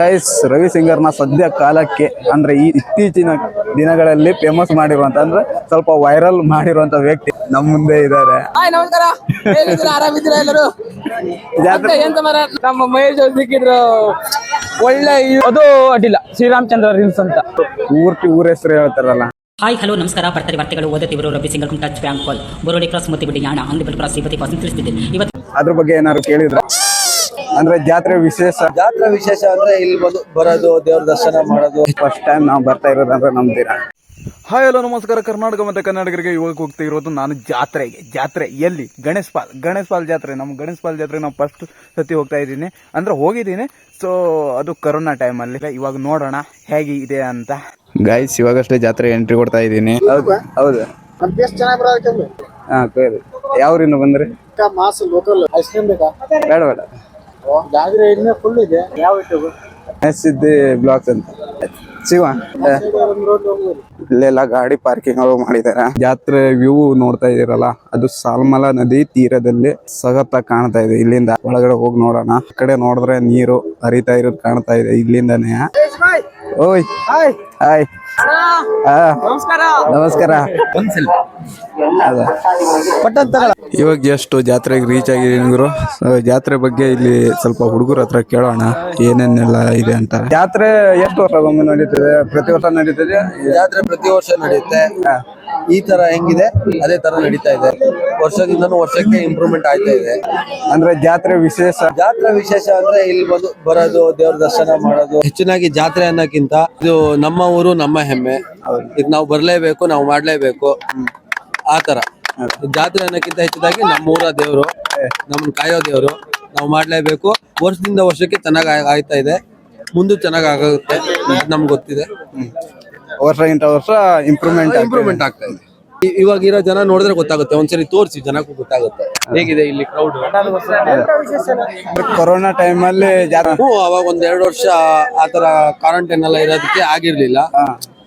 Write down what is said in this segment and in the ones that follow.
Guys Ravi ಸಿಂಗರ್ನ ಸದ್ಯ ಕಾಲಕ್ಕೆ ಅಂದ್ರೆ ಈ ಇತ್ತೀಚಿನ ದಿನಗಳಲ್ಲಿ ಫೇಮಸ್ ಮಾಡಿರುವಂತ ಅಂದ್ರೆ ಸ್ವಲ್ಪ ವೈರಲ್ ಮಾಡಿರುವಂತ ವ್ಯಕ್ತಿ ನಮ್ ಮುಂದೆ ಇದ್ದಾರೆ. ನಮ್ಮ ಮಹೇಶ್ ಅವ್ರು ಸಿಕ್ಕಿದ್ರು. ಒಳ್ಳೆ ಅದು ಅಡ್ಡಿಲ್ಲ. ಶ್ರೀರಾಮಚಂದ್ರ ರೀಲ್ಸ್ ಅಂತ. ಪೂರ್ತಿ ಊರ ಹೆಸರು ಹೇಳ್ತಾರಲ್ಲ. ಹಾಯ್ ಹಲೋ ನಮಸ್ಕಾರ. ಬರ್ತಾರೆ ವಾರ್ತೆಗಳು ಓದುತ್ತಿವರು Ravi singer touch bank call ಬರೋಡಿ cross ಮತ್ತೆ ಬಿಡಿ ಯಾಣ ಅಂಗಡಿ ಕ್ರಾಸ್ ಇವತ್ತಿ ಪರ್ಸೆಂಟ್ ತಿಳಿಸ್ತಿದ್ದೆ. ಇವತ್ತು ಅದ್ರ ಬಗ್ಗೆ ಏನಾದ್ರು ಕೇಳಿದ್ರ? ಅಂದ್ರೆ ಜಾತ್ರೆ ವಿಶೇಷ. ಜಾತ್ರೆ ವಿಶೇಷ ಅಂದ್ರೆ ಇಲ್ಲಿ ಬಂದು ಬರೋದು ದೇವ್ರ ದರ್ಶನ ಮಾಡೋದು. ಫಸ್ಟ್ ಟೈಮ್ ನಾವು ಬರ್ತಾ ಇರೋದಂದ್ರೆ ನಮ್ದಿರ ಹಾಯ್ ಹಲೋ ನಮಸ್ಕಾರ. ಕರ್ನಾಟಕ ಮತ್ತೆ ಕನ್ನಡಿಗರಿಗೆ ಇವಾಗ ಹೋಗ್ತಾ ಇರೋದು ನಾನು ಜಾತ್ರೆಗೆ. ಜಾತ್ರೆ ಎಲ್ಲಿ? ಗಣೇಶ್ ಪಾಲ್. ಗಣೇಶ್ ಪಾಲ್ ಜಾತ್ರೆ. ನಮ್ಮ ಗಣೇಶ್ ಪಾಲ್ ಜಾತ್ರೆ ನಾವು ಫಸ್ಟ್ ಸತಿ ಹೋಗ್ತಾ ಇದ್ದೀನಿ. ಅಂದ್ರೆ ಹೋಗಿದ್ದೀನಿ. ಸೊ ಅದು ಕರೋನಾ ಟೈಮಲ್ಲಿ ಇವಾಗ ನೋಡೋಣ ಹೇಗೆ ಇದೆ ಅಂತ. ಗೈಸ್ ಇವಾಗಷ್ಟೇ ಜಾತ್ರೆ ಎಂಟ್ರಿ ಕೊಡ್ತಾ ಇದ್ದೀನಿ. ಹೌದು ಹೌದು. ಹಾ ಯಾವ ಯಾವ್ರಿಂದ ಬಂದ್ರಿ? ಮಾಸ್ ಲೋಕಲ್ ಐಸ್ ಕ್ರೀಮ್ ಬೇಕಾ? ಬೇಡ ಬೇಡ. ಜಾತ್ರೆ ಇನ್ನೂ ಫುಲ್ ಇದೆ. ಯಾವ ಸಿದ್ದಿ ಬ್ಲಾಕ್ ಅಂತ. ಶಿವ ಇಲ್ಲೆಲ್ಲ ಗಾಡಿ ಪಾರ್ಕಿಂಗ್ ಅವು ಮಾಡಿದಾರೆ. ಜಾತ್ರೆ ವ್ಯೂ ನೋಡ್ತಾ ಇದೀರಲ್ಲ ಅದು ಸಾಲ್ಮಲ ನದಿ ತೀರದಲ್ಲಿ ಸಗತ್ತ ಕಾಣ್ತಾ ಇದೆ. ಇಲ್ಲಿಂದ ಒಳಗಡೆ ಹೋಗಿ ನೋಡೋಣ. ಕಡೆ ನೋಡಿದ್ರೆ ನೀರು ಹರಿತಾ ಇರೋದು ಕಾಣ್ತಾ ಇದೆ ಇಲ್ಲಿಂದಾನೇ. ಓಯ್. ಹಾಯ್. ಹಾಯ್. ನಮಸ್ಕಾರ. ನಮಸ್ಕಾರ. ಅದ. ಇವಾಗ ಎಷ್ಟು ಜಾತ್ರೆಗೆ ರೀಚ್ ಆಗಿದ್ದೀನಿ ಗುರು? ಜಾತ್ರೆ ಬಗ್ಗೆ ಇಲ್ಲಿ ಸ್ವಲ್ಪ ಹುಡುಗರ ಹತ್ರ ಕೇಳೋಣ. ಏನೇನೆಲ್ಲ ಇದೆ ಅಂತ. ಜಾತ್ರೆ ಎಷ್ಟು ವರ್ಷಕ್ಕೊಮ್ಮೆ ನಡೀತದೆ? ಪ್ರತಿ ವರ್ಷ ನಡೀತದೆ? ಜಾತ್ರೆ ಪ್ರತಿ ವರ್ಷ ನಡೆಯುತ್ತೆ ಈ ತರ ಹೆಂಗಿದೆ ಅದೇ ತರ ನಡೀತಾ ಇದೆ. ವರ್ಷದಿಂದ ವರ್ಷಕ್ಕೆ ಇಂಪ್ರೂವ್ಮೆಂಟ್ ಆಯ್ತಾ ಇದೆ. ಅಂದ್ರೆ ಜಾತ್ರೆ ವಿಶೇಷ? ಜಾತ್ರೆ ವಿಶೇಷ ಅಂದ್ರೆ ಇಲ್ಲಿ ಬಂದು ಬರೋದು ದೇವ್ರ ದರ್ಶನ ಮಾಡೋದು. ಹೆಚ್ಚಿನಾಗಿ ಜಾತ್ರೆ ಅನ್ನೋಕ್ಕಿಂತ ಇದು ನಮ್ಮ ಊರು ನಮ್ಮ ಹೆಮ್ಮೆ. ಇದು ನಾವು ಬರ್ಲೇಬೇಕು ನಾವು ಮಾಡ್ಲೇಬೇಕು. ಆ ತರ. ಜಾತ್ರೆ ಅನ್ನೋಕ್ಕಿಂತ ಹೆಚ್ಚಿದಾಗಿ ನಮ್ಮ ಊರ ದೇವ್ರು ನಮ್ಮನ್ನ ಕಾಯೋ ದೇವ್ರು ನಾವು ಮಾಡ್ಲೇಬೇಕು. ವರ್ಷದಿಂದ ವರ್ಷಕ್ಕೆ ಚೆನ್ನಾಗಿ ಆಯ್ತಾ ಇದೆ. ಮುಂದೆ ಚೆನ್ನಾಗಿ ಆಗುತ್ತೆ ನಮ್ಗೆ ಗೊತ್ತಿದೆ. ವರ್ಷಗಿಂತ ವರ್ಷ ಇಂಪ್ರೂವ್ಮೆಂಟ್ ಇಂಪ್ರೂವ್ಮೆಂಟ್ ಆಗ್ತಾ ಇದೆ. ಇವಾಗ ಇರೋ ಜನ ನೋಡಿದ್ರೆ ಗೊತ್ತಾಗುತ್ತೆ ಒಂದ್ಸರಿ ತೋರಿಸಿ ಜನಕ್ಕೂ ಗೊತ್ತಾಗುತ್ತೆ. ಹೇಗಿದೆ ಇಲ್ಲಿ ಕ್ರೌಡ್ ಕೊರೋನಾ ಟೈಮ್ ಅಲ್ಲಿ ಅವಾಗ ಒಂದ್ ಎರಡು ವರ್ಷ ಆತರ ಕ್ವಾರಂಟೈನ್ ಎಲ್ಲ ಇರೋದಕ್ಕೆ ಆಗಿರ್ಲಿಲ್ಲ.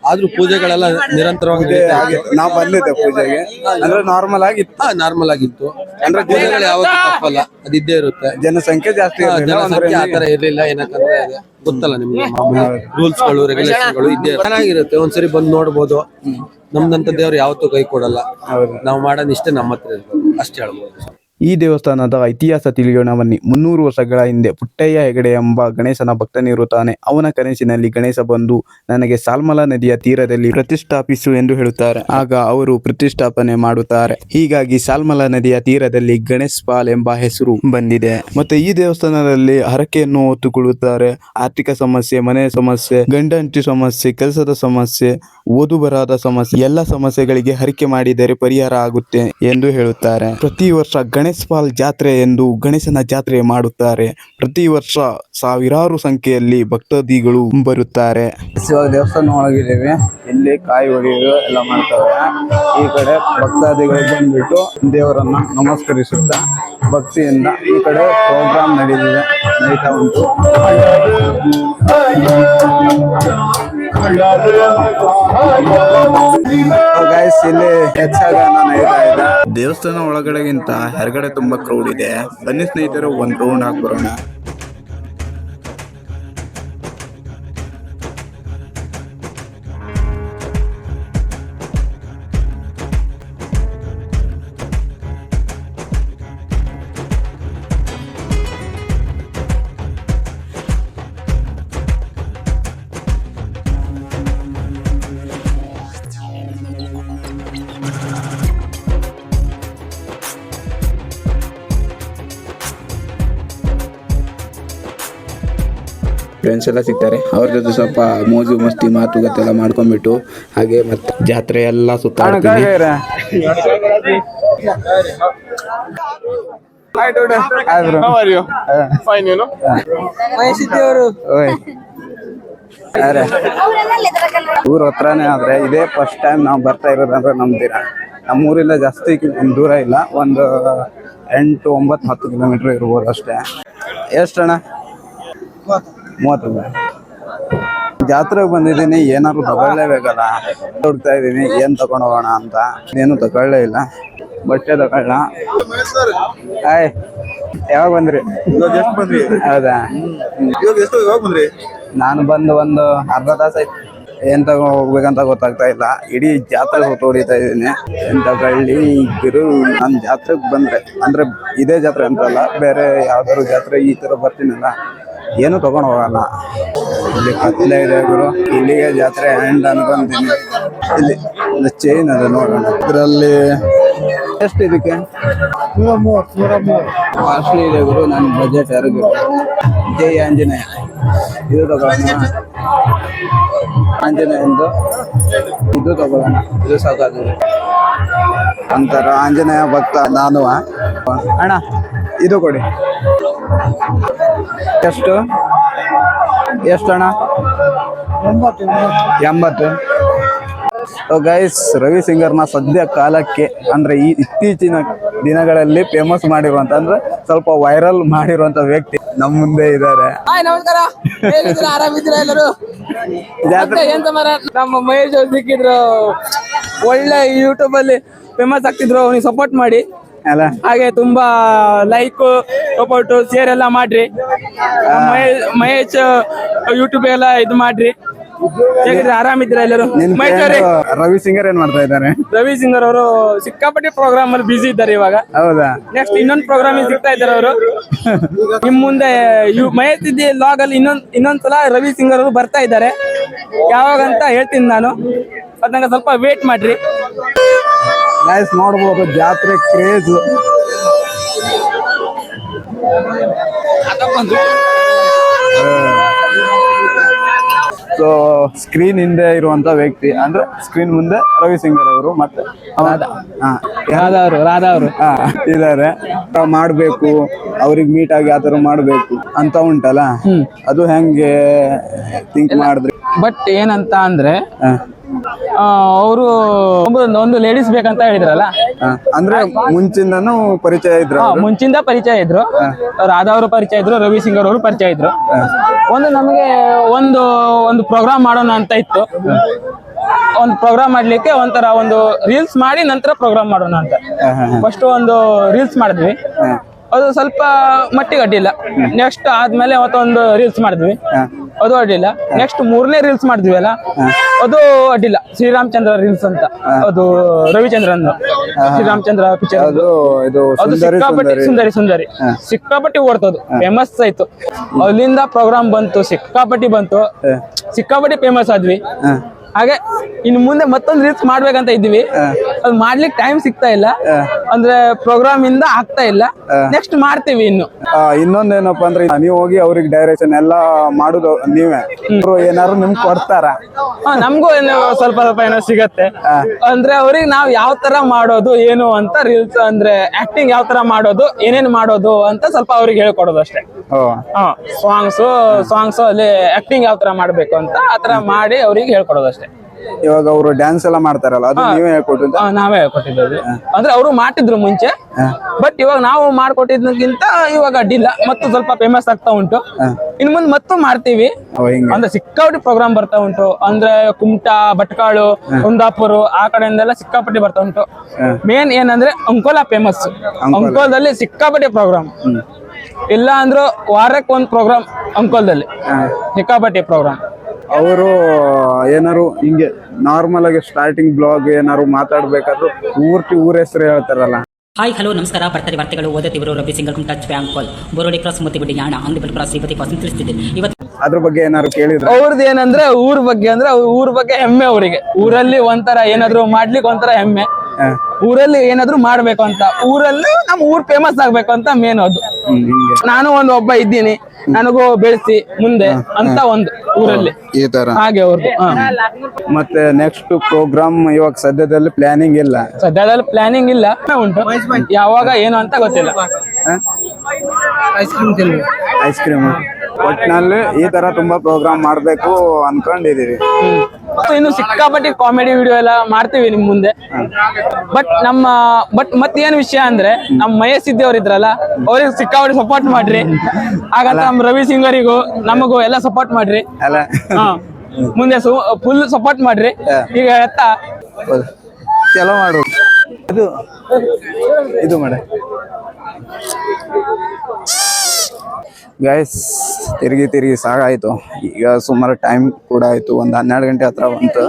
ಆದ್ರೂ ಪೂಜೆಗಳೆಲ್ಲ ನಿರಂತರವಾಗಿ ನಡೀತಾ. ನಾವು ಬಂದಿದ್ದೆ ಪೂಜೆಗೆ. ಅಂದ್ರೆ ನಾರ್ಮಲ್ ಆಗಿತ್ತು. ಹಾ ನಾರ್ಮಲ್ ಆಗಿತ್ತು. ಅಂದ್ರೆ ಪೂಜೆಗಳು ಯಾವತ್ತೂ ತಪ್ಪಲ್ಲ. ಅದಿದ್ದೇ ಇರುತ್ತೆ. ಜನಸಂಖ್ಯೆ ಜಾಸ್ತಿ ಜನಸಂಖ್ಯೆ ಆ ಅಂದ್ರೆ ಜನಸಂಖ್ಯೆ ಆತರ ಇರ್ಲಿಲ್ಲ. ಏನಕ್ಕಂದ್ರೆ ಅದು ಗೊತ್ತಲ್ಲ ನಿಮ್ಗೆ ರೂಲ್ಸ್ಗಳು ರೆಗ್ಯುಲೇಷನ್ಗಳು ಇದ್ದೇ ಇರುತ್ತೆ. ಚೆನ್ನಾಗಿರುತ್ತೆ. ಒಂದ್ಸರಿ ಬಂದು ನೋಡ್ಬೋದು. ನಮ್ದಂತ ದೇವ್ರು ಯಾವತ್ತೂ ಕೈ ಕೊಡಲ್ಲ. ನಾವು ಮಾಡೋ ನಿಷ್ಠೆ ನಮ್ಮ ಹತ್ರ ಇರ್ಬೋದು ಅಷ್ಟೇ ಹೇಳ್ಬೋದು. ಈ ದೇವಸ್ಥಾನದ ಇತಿಹಾಸ ತಿಳಿಯೋಣ ಬನ್ನಿ. ಮುನ್ನೂರು ವರ್ಷಗಳ ಹಿಂದೆ ಪುಟ್ಟಯ್ಯ ಹೆಗಡೆ ಎಂಬ ಗಣೇಶನ ಭಕ್ತನಿರುತ್ತಾನೆ ಅವನ ಕನಸಿನಲ್ಲಿ ಗಣೇಶ ಬಂದು ನನಗೆ ಸಾಲ್ಮಲ ನದಿಯ ತೀರದಲ್ಲಿ ಪ್ರತಿಷ್ಠಾಪಿಸು ಎಂದು ಹೇಳುತ್ತಾರೆ. ಆಗ ಅವರು ಪ್ರತಿಷ್ಠಾಪನೆ ಮಾಡುತ್ತಾರೆ. ಹೀಗಾಗಿ ಸಾಲ್ಮಲ ನದಿಯ ತೀರದಲ್ಲಿ ಗಣೇಶ್ ಪಾಲ್ ಎಂಬ ಹೆಸರು ಬಂದಿದೆ. ಮತ್ತೆ ಈ ದೇವಸ್ಥಾನದಲ್ಲಿ ಹರಕೆಯನ್ನು ಹೊತ್ತುಕೊಳ್ಳುತ್ತಾರೆ. ಆರ್ಥಿಕ ಸಮಸ್ಯೆ, ಮನೆ ಸಮಸ್ಯೆ ಗಂಡಂಟಿ ಸಮಸ್ಯೆ, ಕೆಲಸದ ಸಮಸ್ಯೆ ಓದು ಬರಹದ ಸಮಸ್ಯೆ, ಎಲ್ಲ ಸಮಸ್ಯೆಗಳಿಗೆ ಹರಿಕೆ ಮಾಡಿದರೆ ಪರಿಹಾರ ಆಗುತ್ತೆ ಎಂದು ಹೇಳುತ್ತಾರೆ. ಪ್ರತಿ ವರ್ಷ ಗಣೇಶ್ ಪಾಲ್ ಜಾತ್ರೆ ಎಂದು ಗಣೇಶನ ಜಾತ್ರೆ ಮಾಡುತ್ತಾರೆ. ಪ್ರತಿ ವರ್ಷ ಸಾವಿರಾರು ಸಂಖ್ಯೆಯಲ್ಲಿ ಭಕ್ತಾದಿಗಳು ಬರುತ್ತಾರೆ. ದೇವಸ್ಥಾನ ಒಳಗಿದ್ದೇವೆ. ಇಲ್ಲಿ ಕಾಯಿ ಒಡೆಯುವ ಎಲ್ಲ ಮಾಡ್ತಾರೆ. ಈ ಕಡೆ ಭಕ್ತಾದಿಗಳು ಬಂದ್ಬಿಟ್ಟು ದೇವರನ್ನ ನಮಸ್ಕರಿಸುತ್ತಾ ಭಕ್ತಿಯಿಂದ ಈ ಕಡೆ ಪ್ರೋಗ್ರಾಮ್ ನಡೀತಿದೆ. ನೈಟ್ ಉಂಟು. ಗೈಸ್ ಇಲ್ಲಿ ಯಕ್ಷಗಾನ ನಡೀತಾ ಇದೆ. ದೇವಸ್ಥಾನ ಒಳಗಡೆಗಿಂತ ಹೊರಗಡೆ ತುಂಬಾ ಕ್ರೌಡ್ ಇದೆ. ಬನ್ನಿ ಸ್ನೇಹಿತರು, ಒಂದ್ ರೌಂಡ್ ಹಾಕಿ ಬರೋಣ. ಫ್ರೆಂಡ್ಸ್ ಎಲ್ಲ ಸಿಗ್ತಾರೆ. ಅವ್ರ ಜೊತೆ ಸ್ವಲ್ಪ ಮೋಜು ಮಸ್ತಿ ಮಾತುಕತೆ ಎಲ್ಲ ಮಾಡ್ಕೊಂಡ್ಬಿಟ್ಟು ಹಾಗೆ ಮತ್ತೆ ಜಾತ್ರೆ ಎಲ್ಲ ಸುತ್ತಾಡ್ತೀನಿ. ಊರ್ ಹತ್ರನೇ ಆದ್ರೆ ಇದೇ ಫಸ್ಟ್ ಟೈಮ್ ನಾವು ಬರ್ತಾ ಇರೋದಂದ್ರೆ ನಮ್ದಿರ ನಮ್ಮೂರಿಂದ ಜಾಸ್ತಿ ಕಿ- ದೂರ ಇಲ್ಲ. ಒಂದು ಎಂಟು ಒಂಬತ್ತು ಹತ್ತು ಕಿಲೋಮೀಟರ್ ಇರ್ಬೋದು ಅಷ್ಟೇ. ಎಷ್ಟಣ್ಣ ಮೂವತ್ತು ರೂಪಾಯಿ. ಜಾತ್ರೆಗೆ ಬಂದಿದ್ದೀನಿ ಏನಾದ್ರು ತಗೊಳ್ಳೇಬೇಕಲ್ಲ ಹುಡ್ತಾ ಇದ್ದೀನಿ ಏನು ತಗೊಂಡು ಹೋಗೋಣ ಅಂತ. ಏನು ತಗೊಳ್ಳೇ ಇಲ್ಲ. ಬಟ್ಟೆ ತಗೊಳ್ಳ. ಆಯ್ ಯಾವಾಗ ಬಂದ್ರಿ? ಹೌದಾ? ನಾನು ಬಂದು ಒಂದು ಅರ್ಧ ತಾಸು ಆಯ್ತು. ಏನ್ ತಗೋ ಹೋಗ್ಬೇಕಂತ ಗೊತ್ತಾಗ್ತಾ ಇಲ್ಲ. ಇಡೀ ಜಾತ್ರೆ ಹೊತ್ತು ಹೊಡಿತಾ ಇದ್ದೀನಿ. ಏನ್ ತಗೊಳ್ಳಿ ಇಬ್ಬರು ನಾನು ಜಾತ್ರೆಗೆ ಬಂದ್ರೆ ಅಂದ್ರೆ ಇದೇ ಜಾತ್ರೆ ಅಂತಲ್ಲ ಬೇರೆ ಯಾವ್ದಾದ್ರು ಜಾತ್ರೆ ಈ ತರ ಬರ್ತೀನಲ್ಲ ಏನು ತಗೊಂಡು ಹೋಗಲ್ಲ. ಇಲ್ಲಿ ಕತ್ಲೆ ಇದೆ ಗುರು. ಇಲ್ಲಿಗೆ ಜಾತ್ರೆ ಎಂಡ್ ಅನ್ಕೊಂತೀನಿ. ಇಲ್ಲಿ ಚೈನ್ ಅದು ನೋಡೋಣ. ಇದರಲ್ಲಿ ಎಷ್ಟು ಇದಕ್ಕೆ? ಕಾಸ್ಟ್ಲಿ ಇದೆ ಗುರು. ನನ್ನ ಬಜೆಟ್ ಯಾರಿಗೂ ಜೈ ಆಂಜನೇಯ. ಇದು ತಗೊಳ್ಳೋಣ. ಆಂಜನೇಯಂದು ಇದು ತಗೊಳ್ಳೋಣ. ಇದು ಸಾಕಾಗಿದೆ. ಅಂತಾರ ಆಂಜನೇಯ ಭಕ್ತ ನಾನು ಅಣ್ಣ, ಇದು ಕೊಡಿ. ಎಷ್ಟು ಎಷ್ಟು ಅಣ್ಣ ಎಂಬತ್ತು ಗೈಸ್ ರವಿ ಸಿಂಗರ್ನ ಸದ್ಯ ಕಾಲಕ್ಕೆ ಅಂದ್ರೆ ಈ ಇತ್ತೀಚಿನ ದಿನಗಳಲ್ಲಿ ಫೇಮಸ್ ಮಾಡಿರುವಂತ ಅಂದ್ರೆ ಸ್ವಲ್ಪ ವೈರಲ್ ಮಾಡಿರುವಂತ ವ್ಯಕ್ತಿ ನಮ್ಮ ಮುಂದೆ ಇದ್ದಾರೆ. ಹಾಯ್ ನಮಸ್ಕಾರ. ಹೇಗಿದ್ದೀರಾ? ಆರಾಮಿದ್ದೀರಾ ಎಲ್ಲರೂ? ಜಾತ್ರೆ ಮತ್ತೆ ಎಂತ ಮರ ನಮ್ಮ ಮಹೇಶ್ ಸಿಕ್ಕಿದ್ರು. ಒಳ್ಳೆ ಯೂಟ್ಯೂಬ್ ಅಲ್ಲಿ ಫೇಮಸ್ ಆಗ್ತಿದ್ರು. ಅವ್ನಿಗೆ ಸಪೋರ್ಟ್ ಮಾಡಿ. ಅಲ್ಲ? ಹಾಗೆ ತುಂಬಾ ಲೈಕ್ ಸಪೋರ್ಟ್ ಶೇರ್ ಎಲ್ಲ ಮಾಡ್ರಿ. ಮಹೇಶ್ ಮಹೇಶ್ ಯೂಟ್ಯೂಬ್ ಎಲ್ಲ ಇದು ಮಾಡ್ರಿ. ಹೇಗಿದ್ರೆ ಆರಾಮಿದ್ದೀರಾ ಎಲ್ಲರೂ? ನಿನ್ ಮಹೇಶ್ ಅವರೇ. ರವಿ ಸಿಂಗರ್ ಏನ್ ಮಾಡ್ತಾ ಇದ್ದಾರೆ? ರವಿ ಸಿಂಗರ್ ಅವರು ಸಿಕ್ಕಾಪಟ್ಟೆ ಪ್ರೋಗ್ರಾಮ್ ಅಲ್ಲಿ ಬಿಸಿ ಇದ್ದಾರೆ ಇವಾಗ. ಹೌದಾ? ನೆಕ್ಸ್ಟ್ ಇನ್ನೊಂದು ಪ್ರೋಗ್ರಾಮ್ ಸಿಗ್ತಾ ಇದ್ದಾರೆ ಅವರು. ನಿಮ್ ಮುಂದೆ ಮಹೇಶ್ ಇದ್ದಿ ಲಾಗ್ ಅಲ್ಲಿ ಇನ್ನೊಂದ್ ಇನ್ನೊಂದ್ಸಲ ರವಿ ಸಿಂಗರ್ ಅವರು ಬರ್ತಾ ಇದ್ದಾರೆ. ಯಾವಾಗ ಅಂತ ಹೇಳ್ತೀನಿ ನಾನು. ಅದ್ನಾಗ ಸ್ವಲ್ಪ ವೇಟ್ ಮಾಡ್ರಿ. ಗೈಸ್ ನೋಡ್ಬೋದು ಜಾತ್ರೆ ಕ್ರೇಜ್ ಸೊ ಸ್ಕ್ರೀನ್ ಹಿಂದೆ ಇರುವಂತ ವ್ಯಕ್ತಿ ಅಂದ್ರೆ ಸ್ಕ್ರೀನ್ ಮುಂದೆ ರವಿ ಸಿಂಗರ್ ಅವರು ಮತ್ತೆ ರಾಧಾ. ಅವರು ರಾಧಾ ಅವರು. ಹಾ, ಇದಾರೆ. ಮಾಡ್ಬೇಕು ಅವ್ರಿಗೆ ಮೀಟ್ ಆಗಿ ಆತರ ಮಾಡ್ಬೇಕು ಅಂತ ಉಂಟಲ್ಲ? ಅದು ಹೆಂಗೆ ಥಿಂಕ್ ಮಾಡಿದ್ರಿ? ಬಟ್ ಏನಂತ ಅಂದ್ರೆ ಅವರು ಒಂದು ಲೇಡೀಸ್ ಬೇಕಂತ ಹೇಳಿದ್ರಲ್ಲ? ಅಂದ್ರೆ ಮುಂಚಿಂದನೂ ಪರಿಚಯ ಇದ್ರು ಹಾ, ಮುಂಚಿಂದ ಪರಿಚಯ ಇದ್ರು. ರಾಧಾ ಅವರು ಪರಿಚಯ ಇದ್ರು ರವಿ ಸಿಂಗರ್ ಅವರು ಪರಿಚಯ ಇದ್ರು. ಒಂದು ನಮಗೆ ಒಂದು ಒಂದು ಪ್ರೋಗ್ರಾಮ್ ಮಾಡೋಣ ಅಂತ ಇತ್ತು. ಒಂದು ಪ್ರೋಗ್ರಾಮ್ ಮಾಡ್ಲಿಕ್ಕೆ ಒಂಥರ ಒಂದು ರೀಲ್ಸ್ ಮಾಡಿ ನಂತರ ಪ್ರೋಗ್ರಾಮ್ ಮಾಡೋಣ ಅಂತ. ಫಸ್ಟ್ ಒಂದು ರೀಲ್ಸ್ ಮಾಡಿದ್ವಿ. ಅದು ಸ್ವಲ್ಪ ಮಟ್ಟಿಗೆ ಅಡ್ಡಿಲ್ಲ ನೆಕ್ಸ್ಟ್ ಆದ್ಮೇಲೆ ಮತ್ತೊಂದು ರೀಲ್ಸ್ ಮಾಡಿದ್ವಿ. ಅದು ಅಡ್ಡಿಲ್ಲ ನೆಕ್ಸ್ಟ್ ಮೂರನೇ ರೀಲ್ಸ್ ಮಾಡಿದ್ವಿ ಅಲ್ಲ? ಅದು ಅಡ್ಡಿಲ್ಲ ಶ್ರೀರಾಮಚಂದ್ರ ರೀಲ್ಸ್ ಅಂತ. ಅದು ರವಿಚಂದ್ರನ್ ಶ್ರೀರಾಮಚಂದ್ರ ಪಿಕ್ಚರ್ ಅದು ಅದು ಸುಂದರಿ ಸುಂದರಿ. ಸುಂದರಿ ಸುಂದರಿ. ಸಿಕ್ಕಾಪಟ್ಟಿ ಓಡ್ತದು. ಫೇಮಸ್ ಆಯ್ತು. ಅಲ್ಲಿಂದ ಪ್ರೋಗ್ರಾಮ್ ಬಂತು ಸಿಕ್ಕಾಪಟ್ಟಿ ಬಂತು. ಸಿಕ್ಕಾಪಟ್ಟಿ ಫೇಮಸ್ ಆದ್ವಿ. ಹಾಗೆ ಇನ್ನು ಮುಂದೆ ಮತ್ತೊಂದು ರೀಲ್ಸ್ ಮಾಡ್ಬೇಕಂತ ಇದ್ದೀವಿ. ಅದು ಮಾಡ್ಲಿಕ್ಕೆ ಟೈಮ್ ಸಿಗ್ತಾ ಇಲ್ಲ. ಅಂದ್ರೆ ಪ್ರೋಗ್ರಾಮ್ ಇಂದ ಆಗ್ತಾ ಇಲ್ಲ. ನೆಕ್ಸ್ಟ್ ಮಾಡ್ತೀವಿ ಇನ್ನು. ಇನ್ನೊಂದೇನಪ್ಪ ಅಂದ್ರೆ ನೀವು ಹೋಗಿ ಅವ್ರಿಗೆ ಡೈರೆಕ್ಷನ್ ಎಲ್ಲ ಮಾಡುದು ನೀವೇ. ಏನಾದ್ರು ನಿಮ್ಗೆ ಕೊಡ್ತಾರ? ನಮಗೂ ಏನು ಸ್ವಲ್ಪ ಸ್ವಲ್ಪ ಏನೋ ಸಿಗತ್ತೆ. ಅಂದ್ರೆ ಅವ್ರಿಗೆ ನಾವ್ ಯಾವ ತರ ಮಾಡೋದು ಏನು ಅಂತ ರೀಲ್ಸ್ ಅಂದ್ರೆ ಆಕ್ಟಿಂಗ್ ಯಾವ ತರ ಮಾಡೋದು ಏನೇನ್ ಮಾಡೋದು ಅಂತ ಸ್ವಲ್ಪ ಅವ್ರಿಗೆ ಹೇಳ್ಕೊಡೋದು ಅಷ್ಟೇ. ಸಾಂಗ್ಸ್ ಸಾಂಗ್ಸ್ ಅಲ್ಲಿ ಆಕ್ಟಿಂಗ್ ಯಾವ ತರ ಮಾಡ್ಬೇಕು ಅಂತ ಆತರ ಮಾಡಿ ಅವ್ರಿಗೆ ಹೇಳ್ಕೊಡೋದು ಅಷ್ಟೇ ಇವಾಗ ಅವರು ಡ್ಯಾನ್ಸ್ ಎಲ್ಲ ಮಾಡ್ತಾರಲ್ಲ ಅದು ನೀವೇ ಹೇಳ್ಕೊಟ್ಟಿದ್ದು? ನಾವೇ ಹೇಳ್ಕೊಟ್ಟಿದ್ದು ಅಂದ್ರೆ ಅವರು ಮಾಡ್ತಿದ್ರು ಮುಂಚೆ ಬಟ್ ಇವಾಗ ನಾವು ಮಾಡ್ಕೊಟ್ಟಿದ್ದಕ್ಕಿಂತ ಇವಾಗ ಅಡ್ಡಿಲ್ಲ. ಮತ್ತು ಸ್ವಲ್ಪ ಫೇಮಸ್ ಆಗ್ತಾ ಉಂಟು. ಇನ್ ಮುಂದೆ ಮತ್ತೂ ಮಾಡ್ತೀವಿ. ಓ ಹಿಂಗೆ. ಅಂದ್ರೆ ಸಿಕ್ಕಾಪಟ್ಟಿ ಪ್ರೋಗ್ರಾಮ್ ಬರ್ತಾ ಉಂಟು. ಅಂದ್ರೆ ಕುಮಟಾ ಭಟ್ಕಾಳು ಕುಂದಾಪುರ ಆ ಕಡೆಯಿಂದೆಲ್ಲ ಸಿಕ್ಕಾಪಟ್ಟಿ ಬರ್ತಾ ಉಂಟು. ಮೇನ್ ಏನಂದ್ರೆ ಅಂಕೋಲಾ ಫೇಮಸ್ ಅಂಕೋಲದಲ್ಲಿ ಸಿಕ್ಕಾಪಟ್ಟೆ ಪ್ರೋಗ್ರಾಮ್ ಇಲ್ಲ ಅಂದ್ರೂ ವಾರಕ್ಕೆ ಒಂದ್ ಪ್ರೋಗ್ರಾಮ್ ಅಂಕೋಲ್ದಲ್ಲಿ ಸಿಕ್ಕಾಪಟ್ಟಿ ಪ್ರೋಗ್ರಾಮ್ ಅವರು ಏನಾರು ಹಿಂಗೆ ನಾರ್ಮಲ್ ಆಗಿ ಸ್ಟಾರ್ಟಿಂಗ್ ಬ್ಲಾಗ್ ಏನಾರು ಮಾತಾಡ್ಬೇಕಾದ್ರು ಪೂರ್ತಿ ಊರ ಹೆಸರು ಹೇಳ್ತಾರಲ್ಲ. ಹಾಯ್ ಹಲೋ ನಮಸ್ಕಾರ. ಬರ್ತಾರೆ ವಾರ್ತೆಗಳು ಓದುತ್ತಿವರು Ravi single touch bank call. ಬೋರೋಡಿ cross ಬಿಡಿ ಯಾಣ ಅಂಗಡಿಬಲ್ ಕ್ರಾಸ್ ಇವತ್ತಿ ತಿಳಿಸ್ತಿದ್ದೆ. ಇವತ್ತು ಅದ್ರ ಬಗ್ಗೆ ಏನಾದ್ರು ಕೇಳಿದ್ರು? ಅವ್ರದ್ದು ಏನಂದ್ರೆ ಊರ್ ಬಗ್ಗೆ ಅಂದ್ರೆ ಊರ್ ಬಗ್ಗೆ ಹೆಮ್ಮೆ ಅವರಿಗೆ. ಊರಲ್ಲಿ ಒಂಥರ ಏನಾದ್ರು ಮಾಡ್ಲಿಕ್ಕೆ ಒಂಥರ ಹೆಮ್ಮೆ. ಊರಲ್ಲಿ ಏನಾದ್ರು ಮಾಡ್ಬೇಕು ಅಂತ. ಊರಲ್ಲಿ ನಮ್ ಊರ್ ಫೇಮಸ್ ಆಗ್ಬೇಕು ಅಂತ ಮೇನ್ ಅದು. ನಾನು ಒಂದು ಒಬ್ಬ ಇದ್ದೀನಿ. ನನಗೂ ಬೆಳೆಸಿ ಮುಂದೆ ಅಂತ ಒಂದು ಊರಲ್ಲಿ. ಈ ತರ. ಹಾಗೆ ಅವ್ರದ್ದು ಹಾ. ಮತ್ತೆ ನೆಕ್ಸ್ಟ್ ಪ್ರೋಗ್ರಾಮ್ ಇವಾಗ ಸದ್ಯದಲ್ಲಿ ಪ್ಲಾನಿಂಗ್ ಇಲ್ಲ. ಸದ್ಯದಲ್ಲಿ ಪ್ಲಾನಿಂಗ್ ಇಲ್ಲ. ಉಂಟು. ಯಾವಾಗ ಏನು ಅಂತ ಗೊತ್ತಿಲ್ಲ. ಐಸ್ ಕ್ರೀಮ್ ಒಟ್ಟಿನಲ್ಲಿ ಈ ತರ ತುಂಬಾ ಪ್ರೋಗ್ರಾಮ್ ಮಾಡ್ಬೇಕು ಅನ್ಕೊಂಡಿದೀವಿ. ಇನ್ನು ಸಿಕ್ಕಾಪಟ್ಟಿ ಕಾಮಿಡಿ ವಿಡಿಯೋ ಎಲ್ಲ ಮಾಡ್ತೀವಿ ನಿಮ್ ಮುಂದೆ. ಬಟ್ ನಮ್ಮ ಬಟ್ ಮತ್ತೇನ್ ವಿಷಯ ಅಂದ್ರೆ ನಮ್ಮ ಮಹೇಶ್ ಸಿದ್ದಿ ಅವ್ರ ಇದ್ರಲ್ಲ ಅವ್ರಿಗೆ ಸಿಕ್ಕಾಪಟ್ಟಿ ಸಪೋರ್ಟ್ ಮಾಡ್ರಿ. ಹಾಗಂತ ನಮ್ ರವಿ ಸಿಂಗರಿಗೂ ನಮಗೂ ಎಲ್ಲ ಸಪೋರ್ಟ್ ಮಾಡ್ರಿ. ಅಲ್ಲ. ಹಾ ಮುಂದೆ ಫುಲ್ ಸಪೋರ್ಟ್ ಮಾಡ್ರಿ. ಈಗ ಎತ್ತ. ಚಲೋ ಮಾಡು. ಇದು ಇದು ಮಾಡ. ಗೈಸ್ ತಿರುಗಿ ತಿರುಗಿ ಸಾಗಾಯಿತು. ಈಗ ಸುಮಾರು ಟೈಮ್ ಕೂಡ ಆಯ್ತು. ಒಂದು ಹನ್ನೆರಡು ಗಂಟೆ ಹತ್ರ ಬಂತು.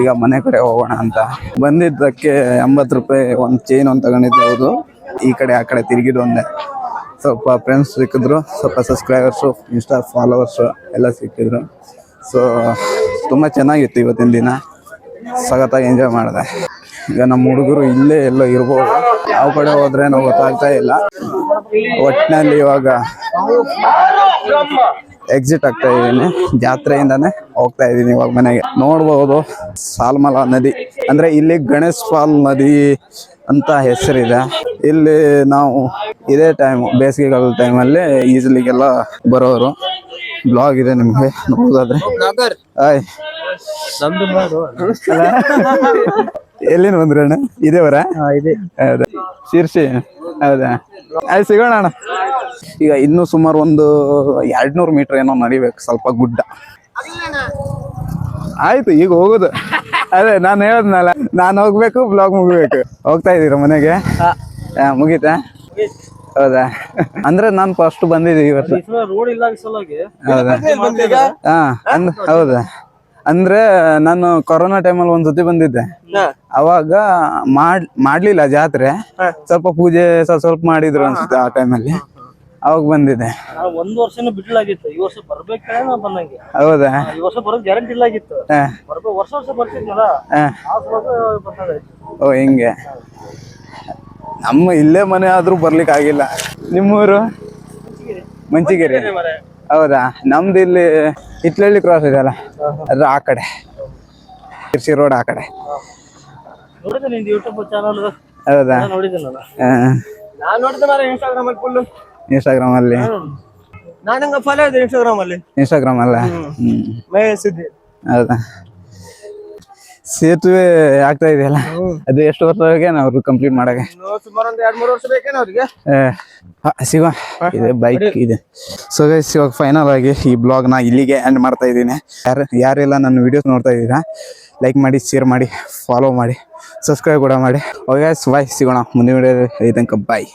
ಈಗ ಮನೆ ಕಡೆ ಹೋಗೋಣ ಅಂತ. ಬಂದಿದ್ದಕ್ಕೆ ಎಂಬತ್ತು ರೂಪಾಯಿ ಒಂದು ಚೈನ್ ಒಂದು ತಗೊಂಡಿದ್ದೆ. ಹೌದು. ಈ ಕಡೆ, ಆ ಕಡೆ ತಿರುಗಿದ್ದು ಒಂದೇ. ಸ್ವಲ್ಪ ಫ್ರೆಂಡ್ಸ್ ಸಿಕ್ಕಿದ್ರು. ಸ್ವಲ್ಪ ಸಬ್ಸ್ಕ್ರೈಬರ್ಸು ಇನ್ಸ್ಟಾ ಫಾಲೋವರ್ಸು ಎಲ್ಲ ಸಿಕ್ಕಿದ್ರು. ಸೊ ತುಂಬ ಚೆನ್ನಾಗಿತ್ತು ಇವತ್ತಿನ ದಿನ. ಸಖತ್ತಾಗಿ ಎಂಜಾಯ್ ಮಾಡಿದೆ. ಈಗ ನಮ್ಮ ಹುಡುಗರು ಇಲ್ಲೇ ಎಲ್ಲೋ ಇರ್ಬೋದು. ಯಾವ ಕಡೆ ಹೋದ್ರೆ ನಾವು ಗೊತ್ತಾಗ್ತಾ ಇಲ್ಲ. ಒಟ್ಟಿನಲ್ಲಿ ಇವಾಗ ಎಕ್ಸಿಟ್ ಆಗ್ತಾ ಇದ್ದೀನಿ ಜಾತ್ರೆಯಿಂದಾನೆ ಹೋಗ್ತಾ ಇದ್ದೀನಿ ಇವಾಗ ಮನೆಗೆ. ನೋಡ್ಬೋದು ಸಾಲ್ಮಲ ನದಿ. ಅಂದ್ರೆ ಇಲ್ಲಿ ಗಣೇಶ್ ಫಾಲ್ ನದಿ ಅಂತ ಹೆಸರಿದೆ. ಇಲ್ಲಿ ನಾವು ಇದೇ ಟೈಮ್ ಬೇಸಿಗೆಗಾಲದ ಟೈಮಲ್ಲಿ ಈಜಲಿಗೆಲ್ಲ ಬರೋರು. ಬ್ಲಾಗ್ ಇದೆ ನಿಮಗೆ ನೋಡೋದಾದ್ರೆ. ಆಯ್. ಎಲ್ಲಿಂದ ಬಂದ್ರಿ ಅಣ್ಣ? ಇದೇವರ? ಹೌದಾ? ಶಿರ್ಸಿ? ಹೌದಾ? ಅಲ್ಲಿ ಸಿಗೋಣ ಅಣ್ಣ. ಈಗ ಇನ್ನು ಸುಮಾರು ಒಂದು ಎರಡ್ನೂರು ಮೀಟರ್ ಏನೋ ನಡಿಬೇಕು ಸ್ವಲ್ಪ ಗುಡ್ಡ. ಆಯ್ತು ಈಗ ಹೋಗುದು. ಅದೇ ನಾನು ಹೇಳದ್ನಲ್ಲ ನಾನು ಹೋಗ್ಬೇಕು ಬ್ಲಾಗ್ ಮುಗಿಬೇಕು. ಹೋಗ್ತಾ ಇದ್ದೀರಾ ಮನೆಗೆ? ಹಾ, ಮುಗೀತಾ? ಹೌದಾ? ಅಂದ್ರೆ ನಾನು ಫಸ್ಟ್ ಬಂದಿದ್ದೆ ಇವತ್ತು. ಹೌದಾ? ಹೌದಾ? ಅಂದ್ರೆ ನಾನು ಕೊರೋನಾ ಟೈಮಲ್ಲಿ ಒಂದ್ಸತಿ ಬಂದಿದ್ದೆ. ಅವಾಗ ಮಾಡ್ ಮಾಡ್ಲಿಲ್ಲ ಜಾತ್ರೆ. ಸ್ವಲ್ಪ ಪೂಜೆ ಸ್ವಲ್ಪ ಸ್ವಲ್ಪ ಮಾಡಿದ್ರು ಅನ್ಸುತ್ತೆ ಆ ಟೈಮಲ್ಲಿ ಅವಾಗ ಬಂದಿದ್ದೆ. ಒಂದ್ ವರ್ಷನೂ ಬಿಡ್ಲಾಗಿತ್ತು ಈ ವರ್ಷ ಬರ್ಬೇಕೇ ನಾ ಬಂದಂಗೆ. ಹೌದಾ? ಈ ವರ್ಷ ಬರೋದ್ ಗ್ಯಾರಂಟಿ ಬರ್ಬೇಕು ವರ್ಷ ವರ್ಷ ಬರ್ತಿದ್ನಲ್ಲ. ಓ ಹಿಂಗೆ. ನಮ್ಮ ಇಲ್ಲೇ ಮನೆ ಆದ್ರೂ ಬರ್ಲಿಕ್ಕೆ ಆಗಿಲ್ಲ ನಿಮ್ಮೂರು? ಮಂಚಿಗೆರೆ. ಹೌದಾ? ನಮ್ದು ಇಲ್ಲಿ ಹಿತ್ಲಳ್ಳಿ ಕ್ರಾಸ್ ಇದೆಯಲ್ಲ ಅದ್ರ ಆ ಕಡೆ. ಶಿರ್ಸಿ ರೋಡ್ ಆ ಕಡೆ. ಹೌದಾ? ಇನ್ಸ್ಟಾಗ್ರಾಮ್ ಅಲ್ಲಿ ಫುಲ್ ಇನ್ಸ್ಟಾಗ್ರಾಮ್ ಅಲ್ಲಿ? ಫಾಲೋ ಇನ್ಸ್ಟಾಗ್ರಾಮ್ ಅಲ್ಲಿ. ಇನ್ಸ್ಟಾಗ್ರಾಮ್ ಹೌದಾ? ಸೇತುವೆ ಆಗ್ತಾ ಇದೆಯಲ್ಲ? ಅದು ಎಷ್ಟು ವರ್ಷ ನಾವು ಕಂಪ್ಲೀಟ್ ಮಾಡಕ್ಕೆ? ಸುಮಾರು ಒಂದ್ ಎರಡ್ ಮೂರು ವರ್ಷ ಬೇಕೇನ ಅವ್ರಿಗೆ? ಸಿಗುವ. ಇದೆ ಬೈಕ್ ಇದೆ. ಸೊ ಗೈಸ್ ಇವಾಗ ಫೈನಲ್ ಆಗಿ ಈ ಬ್ಲಾಗ್ನ ಇಲ್ಲಿಗೆ ಎಂಡ್ ಮಾಡ್ತಾ ಇದ್ದೀನಿ. ಯಾರು ಯಾರೆಲ್ಲ ನನ್ನ ವಿಡಿಯೋಸ್ ನೋಡ್ತಾ ಇದ್ದೀರಾ ಲೈಕ್ ಮಾಡಿ ಶೇರ್ ಮಾಡಿ ಫಾಲೋ ಮಾಡಿ ಸಬ್ಸ್ಕ್ರೈಬ್ ಕೂಡ ಮಾಡಿ. ಓಕೆ ಬಾಯ್ ಸಿಗೋಣ. ಮುಂದಿನ ವಿಡಿಯೋ ತನಕ ಬಾಯ್